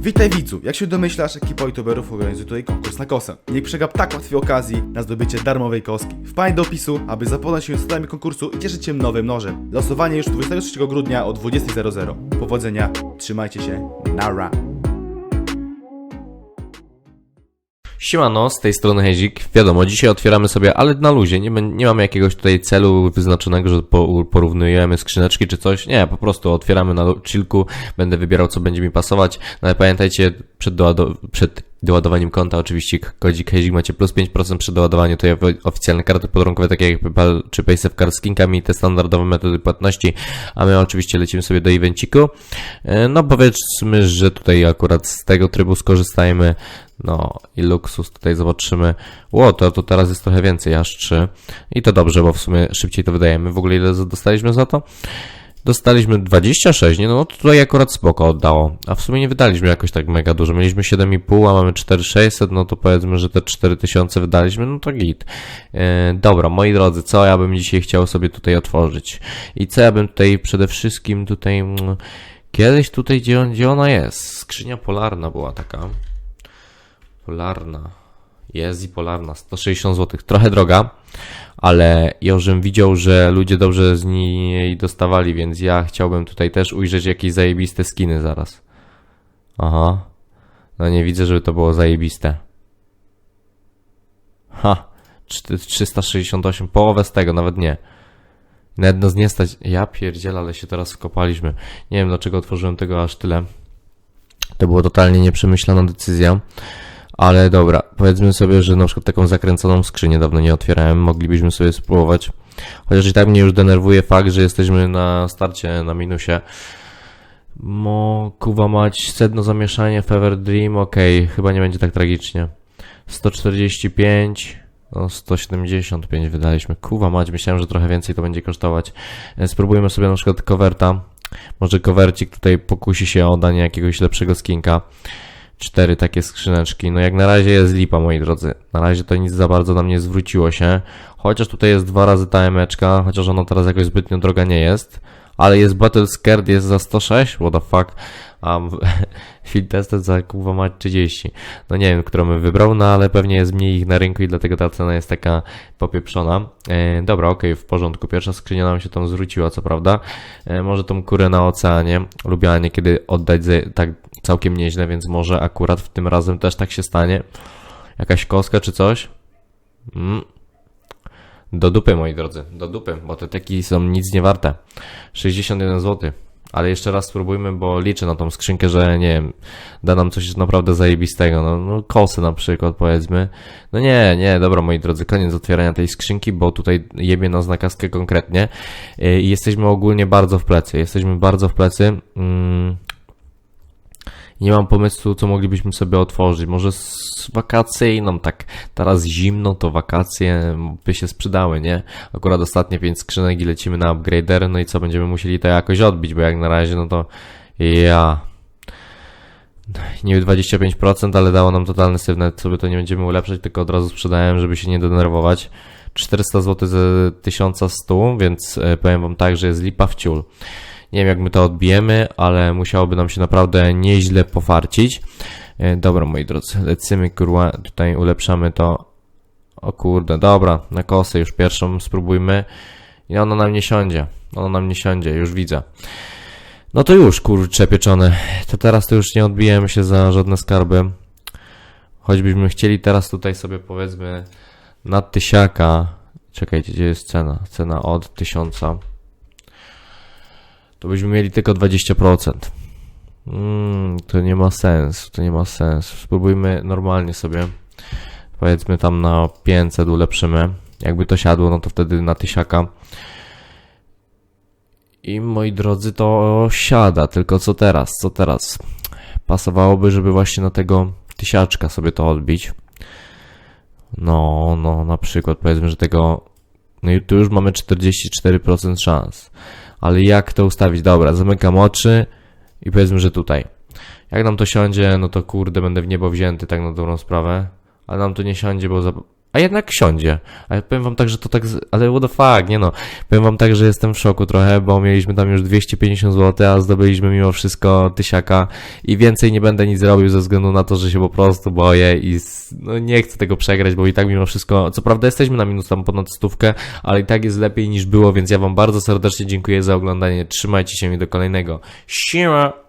Witaj widzu, jak się domyślasz, ekipa youtuberów organizuje tutaj konkurs na kosę. Nie przegap tak łatwej okazji na zdobycie darmowej koski. Wpadaj do opisu, aby zapoznać się z zasadami konkursu i cieszyć się nowym nożem. Losowanie już 23 grudnia o 20.00. Powodzenia, trzymajcie się, nara. Siemano, z tej strony Hezik. Wiadomo, dzisiaj otwieramy sobie, ale na luzie. Nie, nie mamy jakiegoś tutaj celu wyznaczonego, że po, porównujemy skrzyneczki czy coś. Nie, po prostu otwieramy na chillku. Będę wybierał, co będzie mi pasować. No ale pamiętajcie, przed, dołado- przed doładowaniem konta oczywiście kodzik Hezik macie plus 5% przy doładowaniu. To oficjalne karty podrękowe, takie jak PayPal czy PaySafeCard z kinkami, te standardowe metody płatności. A my oczywiście lecimy sobie do evenciku. E, No powiedzmy, że tutaj akurat z tego trybu skorzystajmy. No i luksus tutaj zobaczymy. Ło, to, to teraz jest trochę więcej, aż 3. I to dobrze, bo w sumie szybciej to wydajemy. W ogóle ile dostaliśmy za to? Dostaliśmy 26, nie? No to tutaj akurat spoko oddało. A w sumie nie wydaliśmy jakoś tak mega dużo. Mieliśmy 7,5, a mamy 4600, no to powiedzmy, że te 4000 wydaliśmy, no to git. E, dobra, moi drodzy, co ja bym dzisiaj chciał sobie tutaj otworzyć? I co ja bym tutaj przede wszystkim tutaj... mm, Kiedyś tutaj, gdzie, gdzie ona jest? Skrzynia polarna była taka. Polarna. Jest i polarna. 160 zł. Trochę droga, ale już widział, że ludzie dobrze z niej dostawali, więc ja chciałbym tutaj też ujrzeć jakieś zajebiste skiny zaraz. Aha. No nie widzę, żeby to było zajebiste. Ha. Czty- 368. Połowę z tego, nawet nie. Nawet nas nie stać. Ja pierdzielę, ale się teraz wkopaliśmy. Nie wiem, dlaczego otworzyłem tego aż tyle. To była totalnie nieprzemyślana decyzja. Ale dobra, powiedzmy sobie, że na przykład taką zakręconą skrzynię dawno nie otwierałem, moglibyśmy sobie spróbować. Chociaż i tak mnie już denerwuje fakt, że jesteśmy na starcie na minusie. Mo, kuwa mać, sedno zamieszanie, Fever Dream, okej, chyba nie będzie tak tragicznie. 145, no 175 wydaliśmy. Kuwa mać, myślałem, że trochę więcej to będzie kosztować. E, Spróbujmy sobie na przykład coverta. Może covercik tutaj pokusi się o danie jakiegoś lepszego skinka cztery takie skrzyneczki. No jak na razie jest lipa, moi drodzy. Na razie to nic za bardzo nam nie zwróciło się. Chociaż tutaj jest dwa razy ta emeczka, chociaż ona teraz jakoś zbytnio droga nie jest. Ale jest Battle Scared, jest za 106, what the fuck. A Field Tested za kurwa mać 30. No nie wiem, którą bym wybrał, no ale pewnie jest mniej ich na rynku i dlatego ta cena jest taka popieprzona. E, dobra, okej, w porządku. Pierwsza skrzynia nam się tam zwróciła, co prawda. E, może tą kurę na oceanie. Lubiła niekiedy oddać ze, tak całkiem nieźle, więc może akurat w tym razem też tak się stanie. Jakaś koska czy coś? Mm. Do dupy, moi drodzy, do dupy, bo te teki są nic nie warte. 61 zł. Ale jeszcze raz spróbujmy, bo liczę na tą skrzynkę, że nie wiem, da nam coś naprawdę zajebistego. No, no kosy na przykład, powiedzmy. No nie, nie, dobra, moi drodzy, koniec otwierania tej skrzynki, bo tutaj jebie nas na kaskę konkretnie. I jesteśmy ogólnie bardzo w plecy. Jesteśmy bardzo w plecy. Mm. Nie mam pomysłu, co moglibyśmy sobie otworzyć. Może z wakacyjną, tak teraz zimno, to wakacje by się sprzedały, nie? Akurat ostatnie pięć skrzynek i lecimy na upgrader, no i co, będziemy musieli to jakoś odbić, bo jak na razie, no to ja... Niby 25%, ale dało nam totalny syf, nawet sobie to nie będziemy ulepszać, tylko od razu sprzedałem, żeby się nie denerwować. 400 zł ze 1100, więc e, powiem wam tak, że jest lipa w ciul. Nie wiem jak my to odbijemy, ale musiałoby nam się naprawdę nieźle pofarcić. E, Dobra, moi drodzy, lecimy, kurwa, tutaj ulepszamy to. O kurde, dobra, na kosę już pierwszą spróbujmy. I ona nam nie siądzie, ona nam nie siądzie, już widzę. No to już, kurcze pieczone. To teraz to już nie odbijemy się za żadne skarby. Choćbyśmy chcieli teraz tutaj sobie powiedzmy na tysiaka. Czekajcie, gdzie jest cena? Cena od tysiąca to byśmy mieli tylko 20%. Mm, to nie ma sensu, to nie ma sensu. Spróbujmy normalnie sobie. Powiedzmy tam na 500 ulepszymy. Jakby to siadło, no to wtedy na tysiaka. I moi drodzy, to siada. Tylko co teraz? Co teraz? Pasowałoby, żeby właśnie na tego tysiaczka sobie to odbić. No, no, na przykład powiedzmy, że tego. No i tu już mamy 44% szans. Ale jak to ustawić? Dobra, zamykam oczy i powiedzmy, że tutaj. Jak nam to siądzie, no to kurde, będę w niebo wzięty, tak na dobrą sprawę. Ale nam to nie siądzie, bo. A jednak siądzie. A ja powiem wam tak, że to tak, z- ale what the fuck, nie no. Powiem wam tak, że jestem w szoku trochę, bo mieliśmy tam już 250 zł, a zdobyliśmy mimo wszystko tysiaka i więcej nie będę nic robił ze względu na to, że się po prostu boję i no nie chcę tego przegrać, bo i tak mimo wszystko, co prawda jesteśmy na minus tam ponad stówkę, ale i tak jest lepiej niż było, więc ja wam bardzo serdecznie dziękuję za oglądanie. Trzymajcie się i do kolejnego. Siema!